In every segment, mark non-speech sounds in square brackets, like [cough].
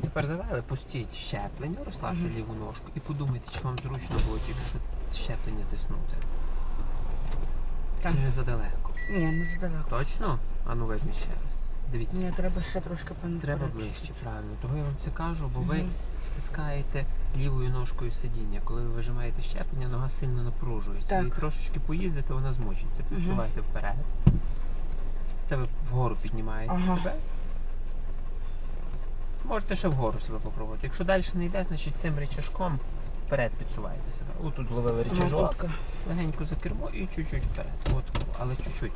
От тепер завели, пустіть щеплення, розслабте Мгм. ліву ножку і подумайте, чи вам зручно було тільки що щеплення тиснути. Так. Чи не задалеко? Ні, не задалеко. Точно? А ну візьміть ще раз. Дивіться. Мені треба ще трошки панаперед. Треба ближче, правильно. Того я вам це кажу, бо ви Мгм. стискаєте лівою ножкою сидіння. Коли ви вижимаєте щеплення, нога сильно напружується. І трошечки поїздите, вона змучиться. Мгм. Підсувайте вперед. Це ви вгору піднімаєте Ага. себе. Можете ще вгору себе попробувати. Якщо далі не йде, значить цим речашком вперед підсуваєте себе. Отут ловили речажок, легенько за кермо і чуть-чуть вперед. От, але чуть-чуть.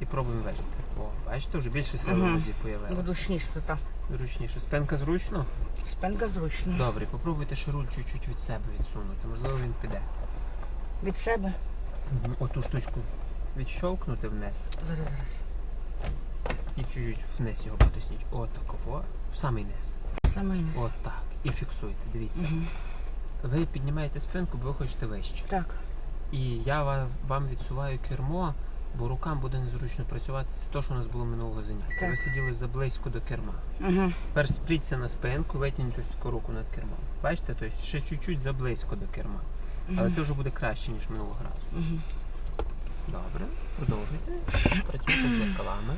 І пробуємо вижити. О, бачите, вже більше сили в нозі появилося. Зручніше так. Зручніше. Спинка зручно? Спинка зручна. Добре, попробуйте ще руль чуть-чуть від себе відсунути. Можливо, він піде. Від себе. Оту штучку відщовкнути вниз Зараз, зараз. І чуть-чуть вниз його потисніть. Отаково. В самий низ. Саме низ. Отак. І фіксуйте. Дивіться. Мгм. Ви піднімаєте спинку, бо ви хочете вище. Так. І я ва- вам відсуваю кермо, бо рукам буде незручно працювати. Це те, що у нас було минулого заняття. Так. Ви сиділи заблизько до керма. Угу. Тепер спріться на спинку, витягніть ось таку руку над кермом. Бачите, тобто ще чуть-чуть заблизько до керма. Але це вже буде краще, ніж минулого разу. Угу. Добре, продовжуйте. Працюйте з дзеркалами.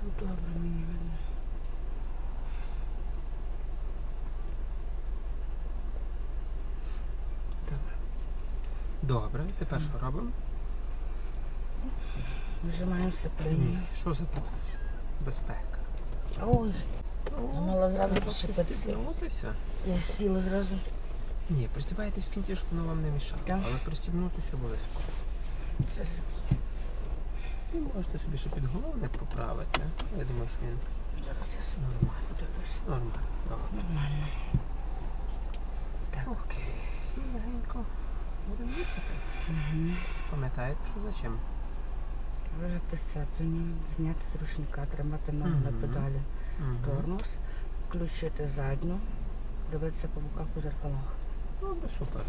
Тут добре мені видно. Добре. Добре, тепер що робимо? Вижимаємо сцеплення. Що за помощь? Безпека. Ой, Я мала зразу треба я сіла зразу. Ні, пристібайтесь в кінці, щоб воно вам не мішало. Так. Але пристібнутися обов'язково. Це ж Ви можете собі ще підголовник поправити. Я думаю, що він зараз я собі нормально. подивлюсь. Нормально. Добре. Нормально. Окей. Ну, Легенько. Будемо їхати. Угу. Пам'ятаєте, що за чим? Вижати сцеплення, зняти з ручника, тримати ногу на Мгм. педалі. Мгм. Тормоз, включити задню, дивитися по боках у зеркалах. Добре, супер.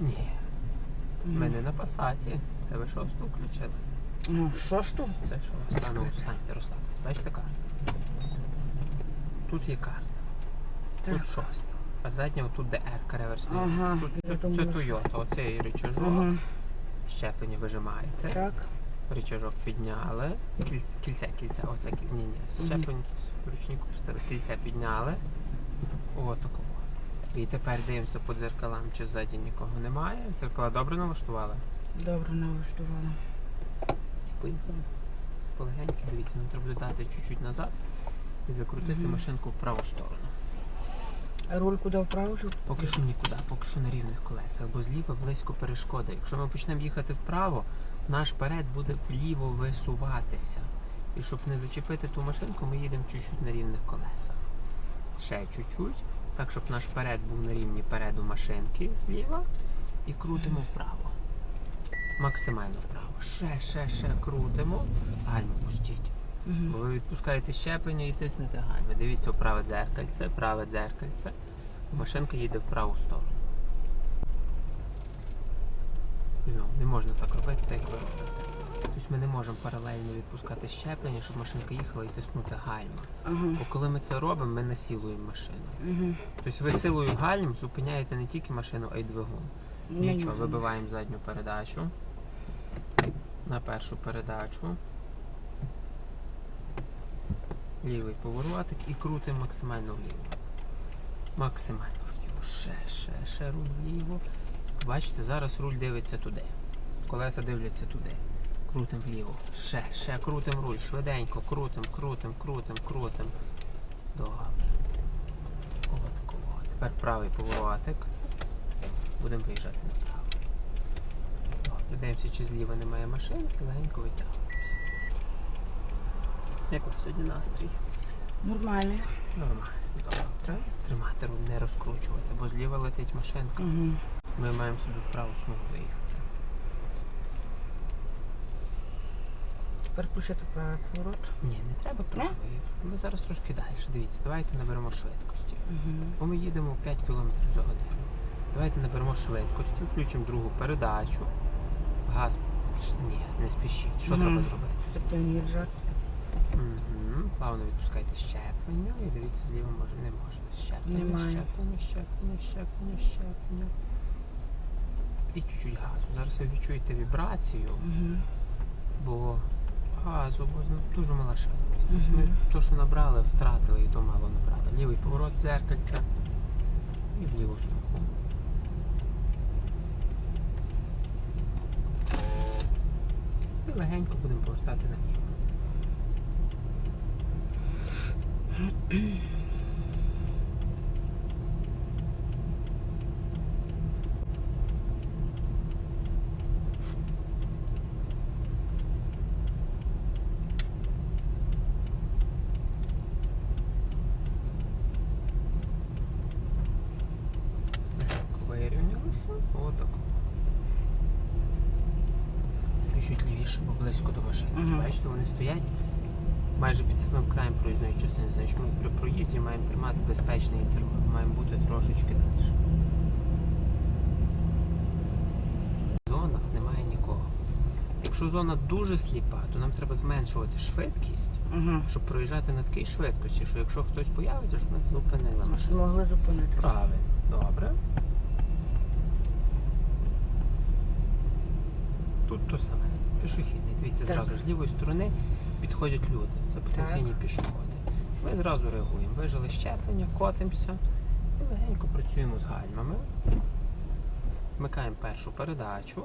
Ні, ми не на пасаті. Це ви шосту включили. Ну, шосту? Це що? Стану, встаньте, розслабтесь. Бачите карту? Тут є карта. Так. Тут шоста. А задня отут де R реверсний. Ага, Тут це, це думала, що- Toyota. От рычажок. Угу. Щеплення вижимаєте. Так. Рычажок підняли. Кільце, кільце, кільце. Оце кільце. Ні, ні. Мгм. Щеплення ручнику пустили. Кільце підняли. О, такого. І тепер дивимося по дзеркалам, чи ззаді нікого немає. Дзеркала добре налаштували. Добре налаштувала. Поїхали. Полегеньки, дивіться, нам треба дати чуть-чуть назад і закрутити Мгм. машинку в праву сторону. А руль куди вправо? Поки що нікуди, поки що на рівних колесах, бо зліва близько перешкода. Якщо ми почнемо їхати вправо, наш перед буде вліво висуватися. І щоб не зачепити ту машинку, ми їдемо чуть-чуть на рівних колесах. Ще чуть-чуть, так щоб наш перед був на рівні переду машинки зліва і крутимо вправо. Максимально вправо. Ще, ще, ще крутимо. Гальму пустіть. Бо Угу. ви відпускаєте щеплення і тиснете гальми. Дивіться у праве дзеркальце, праве дзеркальце. Машинка їде в праву сторону. Ну, не можна так робити, так як ви робите. Тобто ми не можемо паралельно відпускати щеплення, щоб машинка їхала і тиснути гальма. Ага. Бо коли ми це робимо, ми насилуємо машину. Угу. Тобто ви силою гальм зупиняєте не тільки машину, а й двигун. Нічого, вибиваємо задню передачу. На першу передачу. Лівий поворотик і крутимо максимально вліво. Максимально вліво. Ще, ще, ще руль вліво. Бачите, зараз руль дивиться туди. Колеса дивляться туди. Крутим вліво. Ще, ще крутим руль. Швиденько, крутим, крутим, крутим, крутим. Добре. От. Тепер правий поворотик. Будемо виїжджати направо. Добре, дивимося, чи зліва немає машинки, легенько витягуємося. Як у сьогодні настрій? Нормально. Нормально. Так. Тримати руль, не розкручувати, бо зліва летить машинка. Угу. Ми маємо собі в праву смугу заїхати. Тепер включити правий поворот. Ні, не треба правої. Ми зараз трошки далі. Дивіться, давайте наберемо швидкості. Угу. Бо ми їдемо 5 км за годину. Давайте наберемо швидкості, включимо другу передачу. Газ. Ні, не спішіть. Що треба зробити? Віджати. Угу. Плавно відпускайте щеплення і дивіться, зліва може не можна. Щеплення, Немає. щеплення, щеплення, щеплення, щеплення. І чуть-чуть газу. Зараз ви відчуєте вібрацію, Угу. бо газу, бо дуже мала швидкість. Ми то, що набрали, втратили і то мало набрали. Лівий поворот дзеркальця і в ліву смугу. Легенько будемо повертати наліво. Легенько вирівнялися. Отак. Чуть-чуть лівіше, бо близько до машини. Мгм. Бачите, вони стоять майже під самим краєм проїзної частини. Значить, ми при проїзді маємо тримати безпечний інтервал. Маємо бути трошечки далі. В зонах немає нікого. Якщо зона дуже сліпа, то нам треба зменшувати швидкість, Угу. щоб проїжджати на такій швидкості, що якщо хтось появиться, щоб ми зупинили машину. Змогли зупинити. Правильно, добре. Тут то саме. Пішохідний. Дивіться, Так. зразу з лівої сторони підходять люди. Це потенційні пішоходи. Ми зразу реагуємо. Вижили щеплення, котимося і легенько працюємо з гальмами. Вмикаємо першу передачу.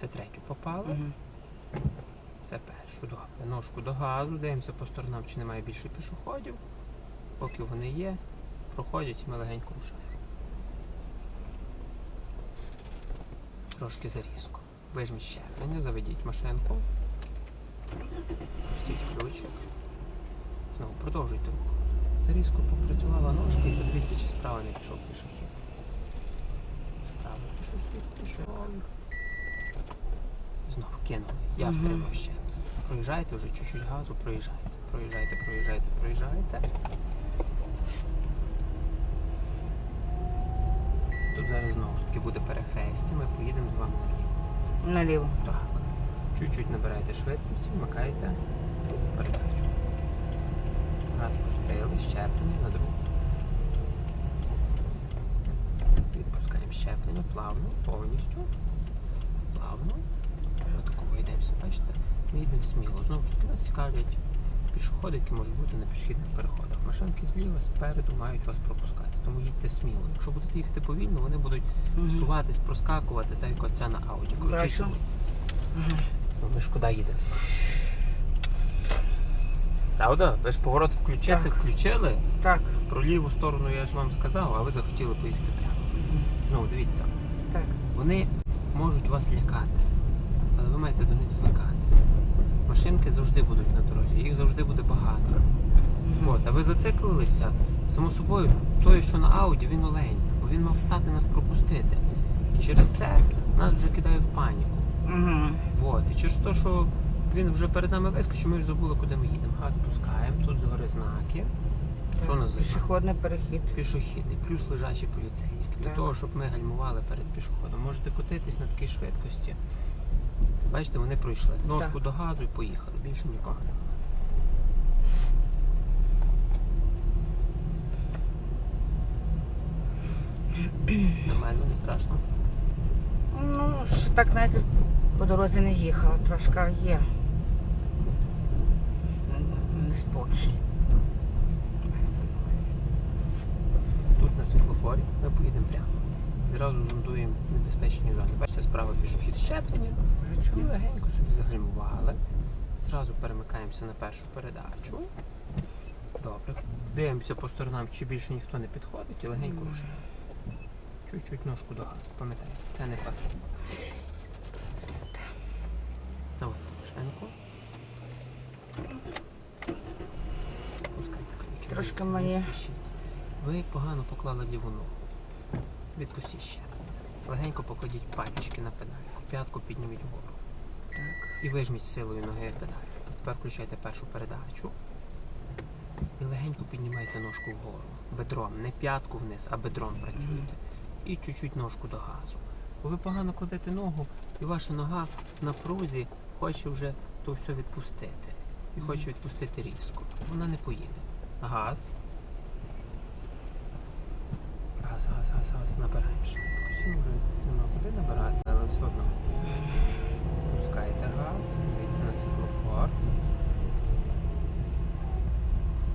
Це третю попали. Угу. Це першу, добре. Ножку до газу, дивимося по сторонам, чи немає більше пішоходів. Поки вони є, проходять, ми легенько рушаємо. Трошки зарізко. Вижміть щеплення, заведіть машинку. Пустіть ключик. Знову продовжуйте рух. Зарізко попрацювала ножка і подивіться, чи справа не пішов пішохід. Справа пішохід пішов. Знову кинули. Я втримав ще. Проїжджайте вже чуть-чуть газу, проїжджайте. Проїжджайте, проїжджайте, проїжджайте. Тут зараз знову ж таки буде перехрестя, ми поїдемо з вами наліво. Так. Чуть-чуть набираєте швидкості, вмикаєте передачу. Газ пустили, щеплення на другу. Відпускаємо щеплення плавно, повністю. Плавно. Отакого вийдемося, бачите? Ми їдемо сміло. Знову ж таки, нас цікавлять пішоходи, які можуть бути на пішохідних переходах. Машинки зліва, спереду мають вас пропускати. Тому їдьте сміло. Якщо будете їхати повільно, вони будуть Угу. суватись, проскакувати, так як оця на ауді. Крутіше Бачу. Ну, ми ж куди їдемо? Правда? Ви ж поворот включити, Так. включили. Так. Про ліву сторону я ж вам сказав, а ви захотіли поїхати прямо. Знову дивіться, Так. вони можуть вас лякати, але ви маєте до них звикати. Машинки завжди будуть на дорозі, їх завжди буде багато. Мгм. От, а ви зациклилися, само собою, той, що на ауді, він олень, бо він мав стати нас пропустити. І через це нас вже кидає в паніку. Угу. Вот. І через те, що він вже перед нами вискочив, ми ж забули, куди ми їдемо. Газ пускаємо, тут згори знаки. Що у нас? Пішохідний перехід. Пішохідний, плюс лежачий поліцейський. Для того, щоб ми гальмували перед пішоходом. Можете котитись на такій швидкості. Бачите, вони пройшли. Ножку до газу і поїхали. Більше нікого немає. Нормально, не страшно. Ну, ще так навіть по дорозі не їхала, трошки є. Неспокій. Тут на світлофорі ми поїдемо прямо. Зразу зондуємо небезпечні зони. Бачите, справа пішохід щеплення. І легенько собі загальмували. Зразу перемикаємося на першу передачу. Добре. Дивимося по сторонам, чи більше ніхто не підходить і легенько рушаємо. Чуть-чуть ножку до газу. Пам'ятаєте, це не пас. Заводьте машинку. Пускайте ключ. Трошки мені- Ви погано поклали ліву ногу. Відпустіть щеплення. Легенько покладіть пальчики на педальку, п'ятку підніміть вгору. Так. І вижміть силою ноги педаль. Тепер включайте першу передачу. І легенько піднімайте ножку вгору. Бедром. Не п'ятку вниз, а бедром працюєте. І чуть-чуть ножку до газу. Бо ви погано кладете ногу, і ваша нога в напрузі хоче вже то все відпустити. І хоче відпустити різко. Вона не поїде. Газ. Газ, газ, газ, газ. Набираємо швидкості. Ну, вже нема куди набирати, але все одно. Пускаєте газ, дивіться на світлофор.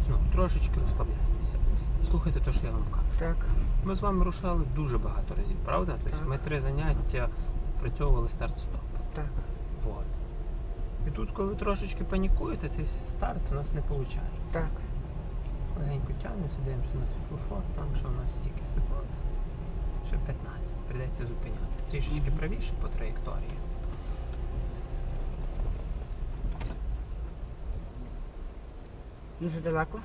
Знову трошечки розслабляйтеся. Слухайте те, що я вам кажу. Так. Ми з вами рушали дуже багато разів, правда? Тобто ми три заняття відпрацьовували старт-стоп. Так. Вот. І тут, коли ви трошечки панікуєте, цей старт у нас не виходить. Так. Легенько тягнемося, дивимося на світлофор, там що у нас стільки секунд. Ще 15. Прийдеться зупинятися. Трішечки правіше по траєкторії. Не задалеко?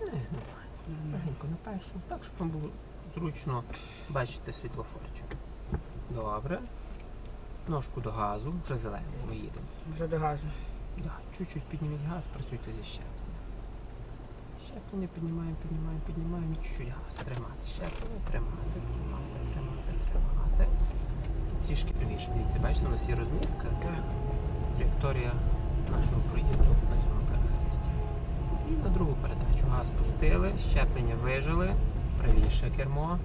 Не, нормально. Легенько на першу, так, щоб вам було зручно бачити світлофорчик. Добре. Ножку до газу, вже зелений, ми їдемо. Вже до газу. Да, чуть-чуть підніміть газ, працюйте зі щепленням. Щеплення піднімаємо, піднімаємо, піднімаємо, і чуть-чуть газ. Тримати щеплення, тримати, тримати, тримати, тримати. Трішки правіше. Дивіться, бачите, у нас є розмітка, Так. траєкторія нашого проїзду на цьому перехресті. І на другу передачу. Газ пустили, щеплення вижили, правіше кермо.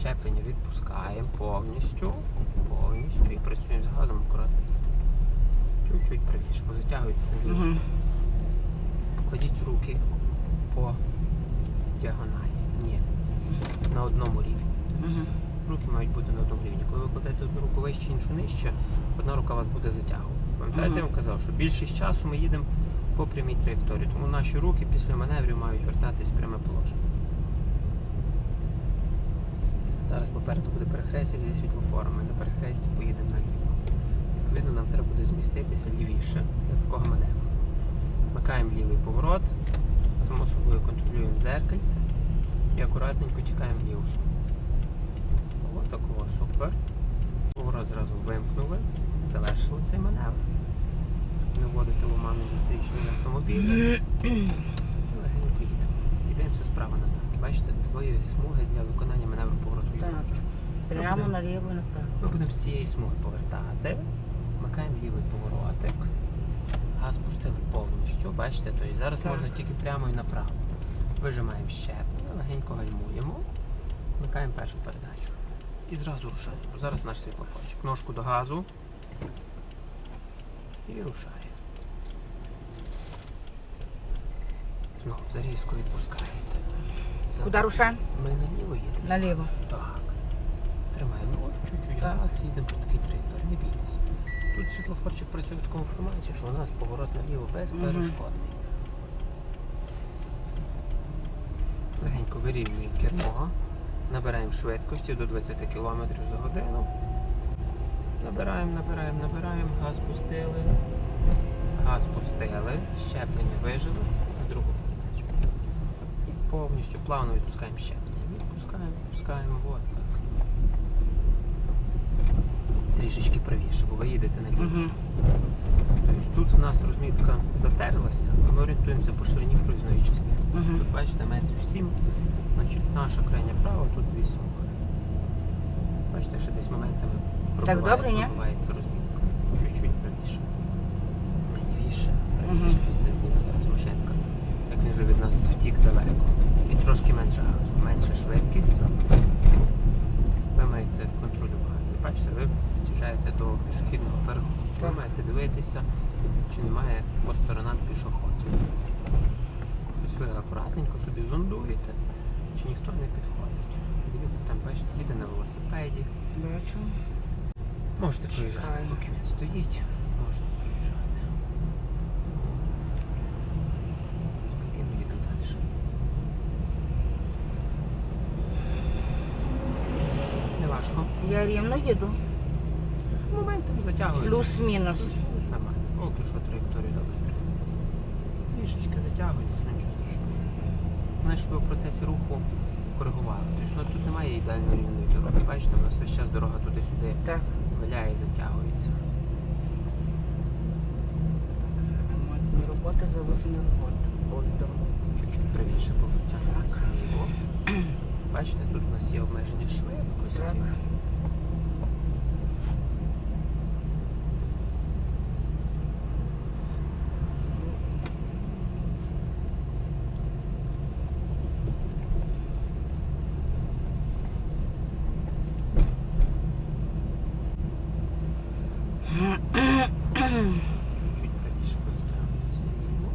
Щеплення відпускаємо повністю, повністю і працюємо з газом акуратно. Чуть-чуть правіше, бо затягуєтесь на вірус. Покладіть руки по діагоналі. Ні. На одному рівні. Угу. Руки мають бути на одному рівні. Коли ви кладете одну руку вище, іншу нижче, одна рука вас буде затягувати. Пам'ятаєте, я вам казав, що більшість часу ми їдемо по прямій траєкторії, тому наші руки після маневрів мають вертатись в пряме положення. Зараз попереду буде перехрестя зі світлофорами. На перехресті поїдемо наліво. Відповідно, нам треба буде зміститися лівіше для такого маневру. Вмикаємо лівий поворот, само собою контролюємо дзеркальце і акуратненько тікаємо в ліву сторону. Ось такого супер. Поворот зразу вимкнули, завершили цей маневр. Не вводити в оману зустрічний автомобіль. І легенько їдемо. Йдемося справа на знаки. Бачите, двоє смуги для виконання маневру повороту. Так. Прямо наліво і направо. Ми будемо з цієї смуги повертати. Вмикаємо лівий поворотик. Газ пустили повністю. Бачите, тобто зараз Так. можна тільки прямо і направо. Вижимаємо щеплення, легенько гальмуємо. Вмикаємо першу передачу. І зразу рушаємо. Зараз наш світлофорчик. Ножку до газу. І рушає. Знову зарізко відпускаєте. Куди рушаємо? Ми наліво їдемо. Наліво. Так. Тримаємо чуть-чуть газ, їдемо по такій траєкторії, не бійтеся. Тут світлофорчик працює в такому форматі, що у нас поворот наліво безперешкодний. Легенько вирівнюємо кермо, набираємо швидкості до 20 км за годину. Набираємо, набираємо, набираємо, газ пустили. Газ пустили, щеплення вижили, з другу передачу. І повністю плавно відпускаємо щеплення. Відпускаємо, відпускаємо, от так. Трішечки правіше, бо ви їдете на ліву. Мгм. Тобто тут в нас розмітка затерлася, а ми орієнтуємося по ширині проїзної частини. Угу. Тут бачите метрів 7, значить наша крайня права, тут дві смуги. Бачите, що десь моментами Так добре, ні? пробивається розмітка. Чуть-чуть правіше. Лівіше, правіше, Мгм. дивіться, зніме зараз машинка. Як він вже від нас втік далеко. І трошки менше газу, менша швидкість. Ви маєте контролювати. Бачите, ви під'їжджаєте до пішохідного переходу. Ви маєте дивитися, чи немає по сторонам пішоходів. Тобто ви акуратненько собі зондуєте, чи ніхто не підходить. Дивіться, там бачите, їде на велосипеді. Бачу. Можете проїжджати, поки він стоїть. Можете проїжджати. Спокійно їдемо далі. Не важко. Я рівно їду. Моментом затягуємо. Плюс-мінус. Нормально. Поки що траєкторію добре. Трішечки затягуєтесь, ну нічого страшного. Знаєш, ви в процесі руху коригували. Тобто ну, тут немає ідеально рівної дороги. Бачите, у нас весь час дорога туди-сюди Так. виляє і затягується. Ремонтні роботи. Ой, дорого. Чуть-чуть правіше вліво. Бачите, тут у нас є обмеження швидкості. Так. Чуть-чуть правіше розтягнутися наліво.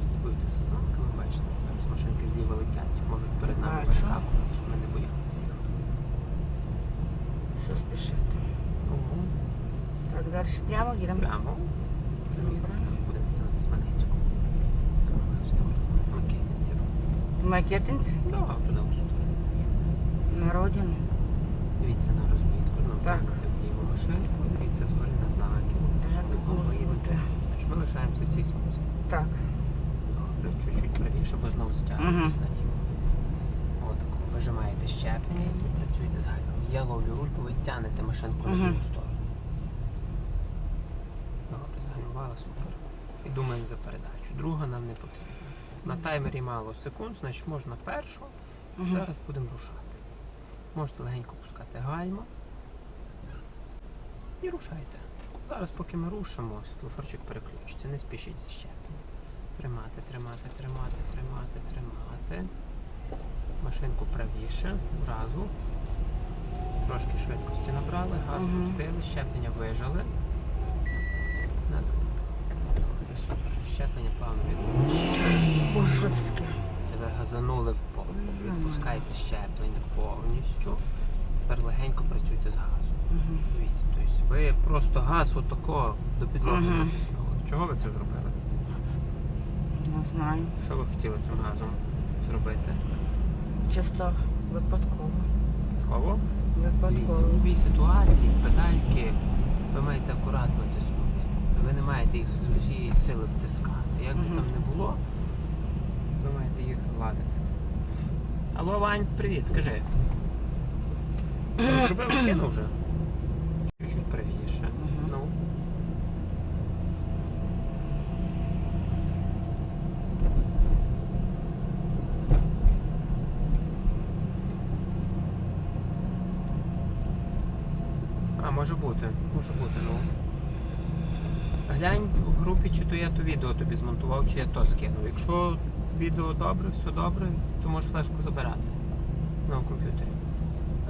Слідкуйте за знаками, бачите, що зараз машинки зліва летять, можуть перед нами Бачу. вискакувати, щоб ми не боялися їх. Все спішити. Ого. Так, далі прямо їдемо. Прямо. Добре. Будемо йти на Сманецьку. Це в мою сторону. Макетинців. Макетинці Да, туди сторону. на родину. Дивіться на розмітку, знову Так. вліву машинку, дивіться згори на знаки. Так, бути. Значить, ми лишаємося в цій смузі. Так. Добре, чуть-чуть правіше, бо знову затягуєтесь Мгм. наліво. От, вижимаєте щеплення і працюєте з гальмом. Я ловлю руль, бо ви тягнете машинку на ліву сторону. Добре, загальмували, супер. І думаємо за передачу. Друга нам не потрібна. На таймері мало секунд, значить можна першу. Зараз будемо рушати. Можете легенько пускати гальма. І рушайте. Зараз, поки ми рушимо, світлофорчик переключиться. Не спішіть зі щепленням. Тримати, тримати, тримати, тримати, тримати. Машинку правіше, зразу. Трошки швидкості набрали, газ пустили, щеплення вижали. На Добре, супер. Щеплення плавно відбувається. Це ви газанули в пол. Відпускайте щеплення повністю. Тепер легенько працюйте з газом. Дивіться, тобто ви просто газ отако до підлоги натиснули. Чого ви це зробили? Не знаю. Що ви хотіли цим газом зробити? Чисто випадково. Кого? Дивіться, в Випадково. будь-якій ситуації педальки ви маєте акуратно тиснути. Ви не маєте їх з усієї сили втискати. Як би Мгм. там не було, ви маєте їх гладити. Алло, Вань, привіт, кажи. [coughs] Зробив скину вже. Чуть-чуть правіше. Мгм. Ну. А, може бути, може бути, ну. Глянь в групі, чи то я то відео тобі змонтував, чи я то скинув. Якщо відео добре, все добре, то можеш флешку забирати на комп'ютері.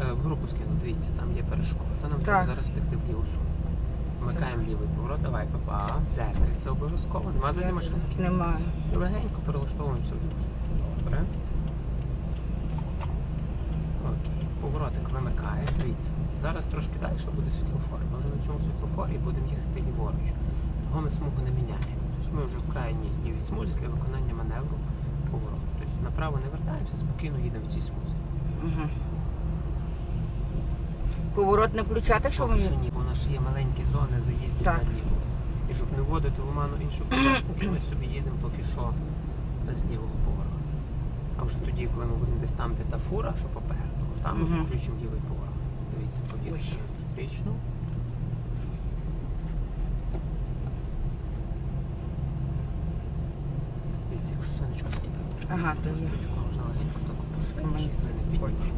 Е, в групу скину, дивіться, там є перешкода. Та нам треба зараз втекти в ліву. Вмикаємо лівий поворот, давай, папа. Зеркальце обов'язково. Нема задні машинки. Немає. Легенько перелаштовуємося в ліву сумку. Добре. Окей. Поворотик вимикаєш. Дивіться. Зараз трошки далі буде світлофор. Ми вже на цьому світлофорі будемо їхати ліворуч. Ми смугу не міняємо. Тобто ми вже в крайній лівій смузі для виконання маневру повороту. Тобто направо не вертаємося, спокійно їдемо в цій смузі. Угу. Поворот не включати, що Поки що ні, бо у нас ще є маленькі зони заїздів Так. наліво. І щоб не вводити в оману іншу [clears throat] колеснику, ми собі їдемо поки що без лівого повороту. А вже тоді, коли ми будемо десь там, де та фура, що попереду, там ми вже Мгм. включимо лівий поворот. Дивіться, поїдемо Ой. зустрічну. Дивіться, якщо сонечко світить, Ага, то є. штучку можна легенько так опустити, мені щоб ви не світить. піднімалися.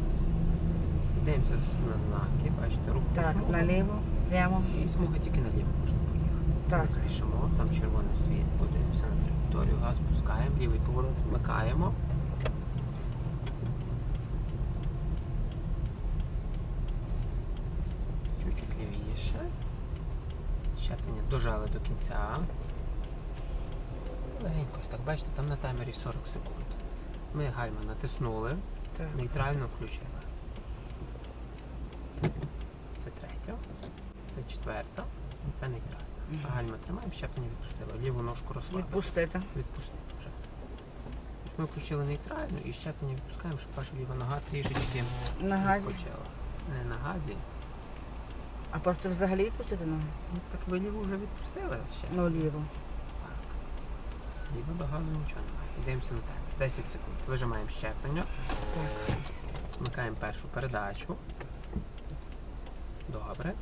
Йдемося на знаки, бачите, рух Так, наліво, прямо. Цієї смуги тільки наліво можна поїхати. Так. Не спішимо, там червоне світло, дивимося на траєкторію, газ пускаємо, лівий поворот вмикаємо. Чуть-чуть лівіше. Щеплення дожали до кінця. Легенько, так, бачите, там на таймері 40 секунд. Ми гальма натиснули, Так. нейтрально включили. Це третя, це четверта, це нейтральна. Мгм. Гальма тримаємо, щеплення відпустили. Ліву ножку розслабили. Відпустити. Відпустити вже. Ми включили нейтральну і щеплення відпускаємо, щоб ваша ліва нога трішечки На газі. відпочила. Не на газі. А просто взагалі відпустити ногу? Ну так ви ліву вже відпустили ще. Ну, ліво. Так. багато нічого немає. Йдемося на тебе. 10 секунд. Вижимаємо щеплення. Так. Вмикаємо першу передачу. Добре.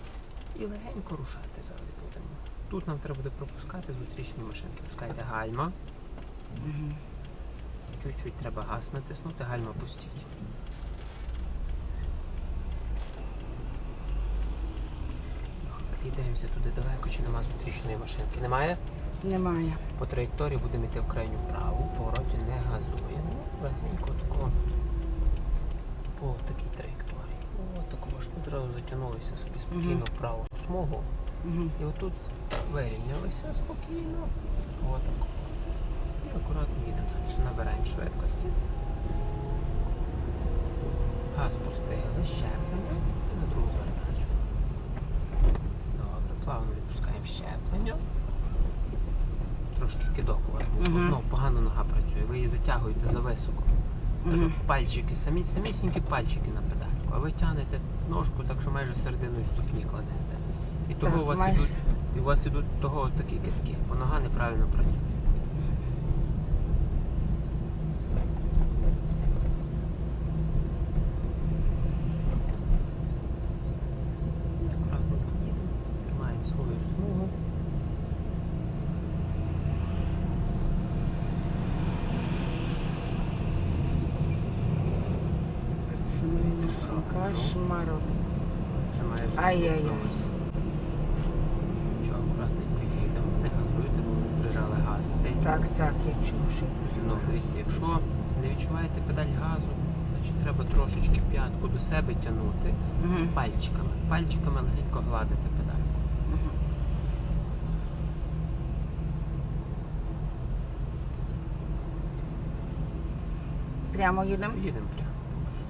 І легенько рушати зараз будемо. Тут нам треба буде пропускати зустрічні машинки. Пускайте гальма. Чуть-чуть треба газ натиснути, гальма пустіть. Добре. І дивимося туди далеко, чи нема зустрічної машинки. Немає? Немає. По траєкторії будемо йти в крайню праву, повороті не газуємо. Легенько тако по такій траєкторії. О, такого ж ми зразу затягнулися собі спокійно в праву смугу. Угу. І отут вирівнялися спокійно. Отак. І акуратно їдемо далі. Набираємо швидкості. Газ пустили, щеплення і на другу плавно відпускаємо щеплення. Трошки кидок у вас був. Угу. Знову погано нога працює. Ви її затягуєте за високо. Угу. Пальчики, самі, самісінькі пальчики на педальку, а ви тягнете ножку так, що майже серединою ступні кладете. І того Так, у вас майже. ідуть, і у вас ідуть того такі китки, бо нога неправильно працює. Акуратно їдемо, тримаємо свою смугу. Кошмарок. Ай-яй-яй. не газуйте, бо вже прижали газ. Так, так, я чув, що Ну, дивіться, якщо не відчуваєте педаль газу, значить треба трошечки п'ятку до себе тягнути Угу. пальчиками. Пальчиками легенько гладити педальку. Прямо їдемо? Їдемо прямо. поки що.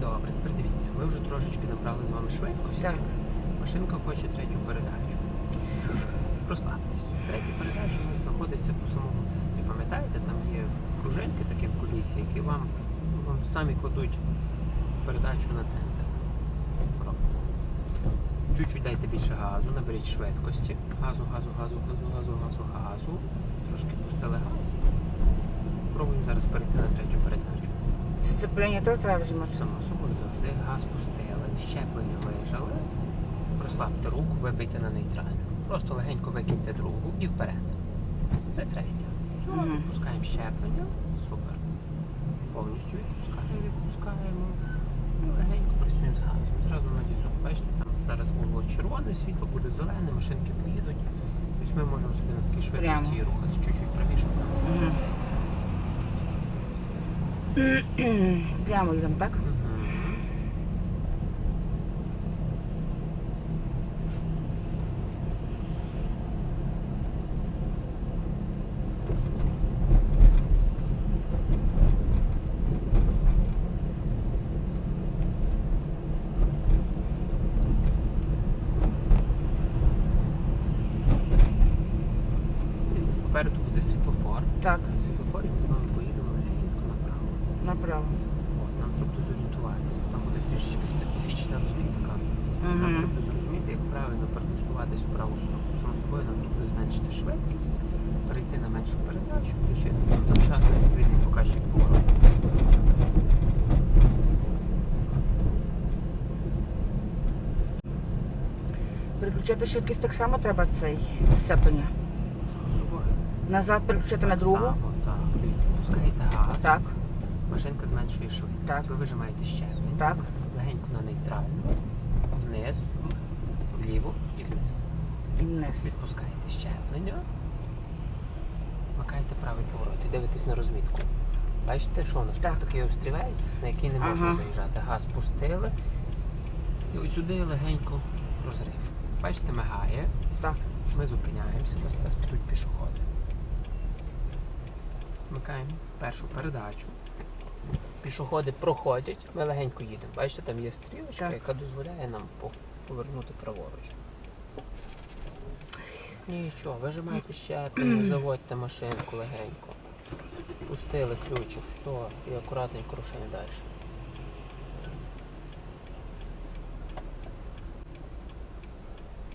Добре, тепер дивіться, ми вже трошечки набрали з вами швидкості. Так. Машинка хоче третю передачу. Розслабтесь. Третя передача у нас знаходиться по самому центрі. Пам'ятаєте, там є пружинки такі в колісі, які вам, вам самі кладуть передачу на центр. Чуть-чуть дайте більше газу, наберіть швидкості. Газу, газу, газу, газу, газу, газу, газу. Трошки пустили газ. Пробуємо зараз перейти на третю передачу. Сцеплення теж треба вжимати? Само собою завжди газ пустили, щеплення вижали. Розслабте руку, вибийте на нейтральну. Просто легенько викиньте другу і вперед. Це третя. Все, відпускаємо щеплення. Супер. Повністю відпускаємо, відпускаємо. І легенько працюємо з газом. Зразу на візок. Бачите, там зараз було червоне світло, буде зелене, машинки поїдуть. Тобто ми можемо собі на такій швидкості і рухатися чуть-чуть правіше. [clears throat] Прямо їдемо, так? Мгм. Дивіться, попереду буде світлофор. Так, На світлофорі ми з вами поїдемо легенько направо. направо. От, нам треба зорієнтуватися. Там буде трішечки специфічна розмітка. Нам Угу. треба зрозуміти, як правильно перелаштуватись у праву сторону. Само собою нам треба зменшити швидкість, перейти на меншу передачу, включити там завчасно відповідний показчик повороту. Переключати швидкість так само треба цей сцеплення. Назад переключити на другу. само, так. Дивіться, пускаєте газ, Так, машинка зменшує швидкість. Так. Ви вижимаєте щеплення, так. легенько на нейтральну, вниз, вліво і вниз. І вниз. Відпускаєте щеплення, вмикаєте правий поворот і дивитесь на розмітку. Бачите, що у нас Так. такий острівець, на який не можна Ага. заїжджати. Газ пустили. І ось сюди легенько розрив. Бачите, мигає. Так. Ми зупиняємося, бо зараз підуть пішоходи. Вмикаємо першу передачу. Пішоходи проходять, ми легенько їдемо. Бачите, там є стрілочка, Так. яка дозволяє нам повернути праворуч. Нічого, вижимайте щеплення, заводьте машинку легенько. Пустили ключик, все, і акуратненько рушаємо далі.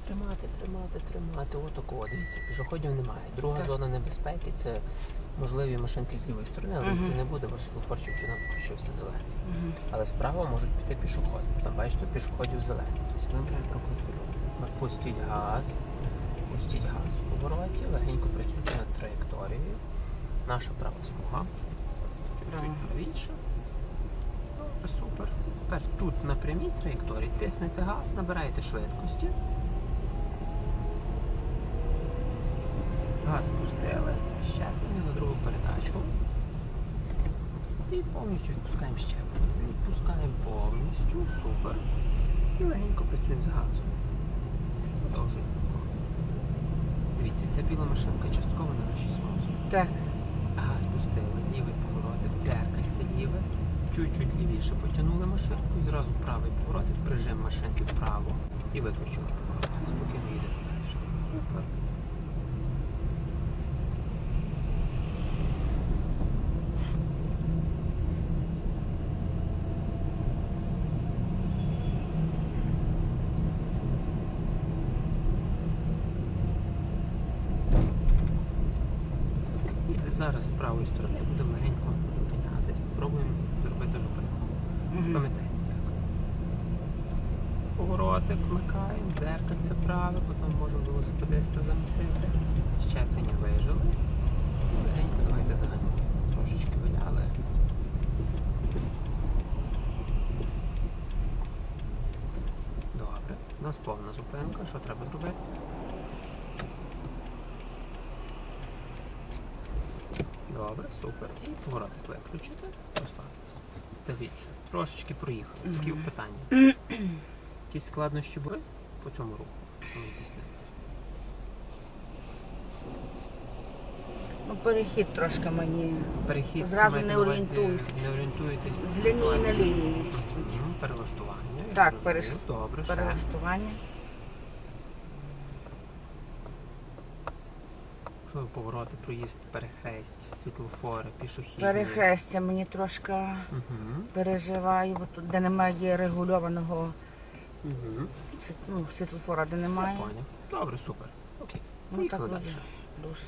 Тримати, тримати, тримати. Отако, дивіться, пішоходів немає. Друга Так. зона небезпеки це можливі машинки з лівої сторони, але Мгм. вже не буде, бо світлофорчик вже нам включився зелений. Але справа можуть піти пішоходи. Там бачите, пішоходів зелені. Тобто нам треба проконтролювати. Пустіть газ, пустіть газ в повороті, легенько працюйте над траєкторією. Наша права смуга. Чуть-чуть Права. правіше. Добре, супер. Тепер тут на прямій траєкторії тиснете газ, набираєте швидкості. Газ пустили, щеплення на другу передачу. І повністю відпускаємо щеплення. Відпускаємо повністю, супер. І легенько працюємо з газом. Продовжуємо. Дивіться, ця біла машинка частково на нашій смузі. Так. Газ пустили, лівий поворотик, дзеркальце ліве. Чуть-чуть лівіше потягнули машинку і зразу правий поворотик, прижим машинки вправо і виключили поворот. Спокійно їдете далі. 300 замісити. Щеплення вижили. Легенько давайте заганьмо. Трошечки виляли. Добре. У нас повна зупинка. Що треба зробити? Добре, супер. І поворотик виключити. Поставитись. Дивіться, трошечки проїхав. Які питання? [clears throat] Якісь складнощі були по цьому руху? Саме здійснилися. Ну, перехід трошки мені Перехід Зразу маєте не на увазі, орієнтуюсь. Не орієнтуєтесь. з лінії на лінію. чуть-чуть. Мгм, Перелаштування. я Так, зрозумів. переш- Добре, ще. Перелаштування. Що повороти, проїзд, перехресть, світлофори, пішохідні. Перехрестя мені трошки Угу. переживаю, бо тут де немає регульованого світ- ну, світлофора, де немає. Поняв. Добре, супер. Окей. Ну так Поїхали далі. плюс.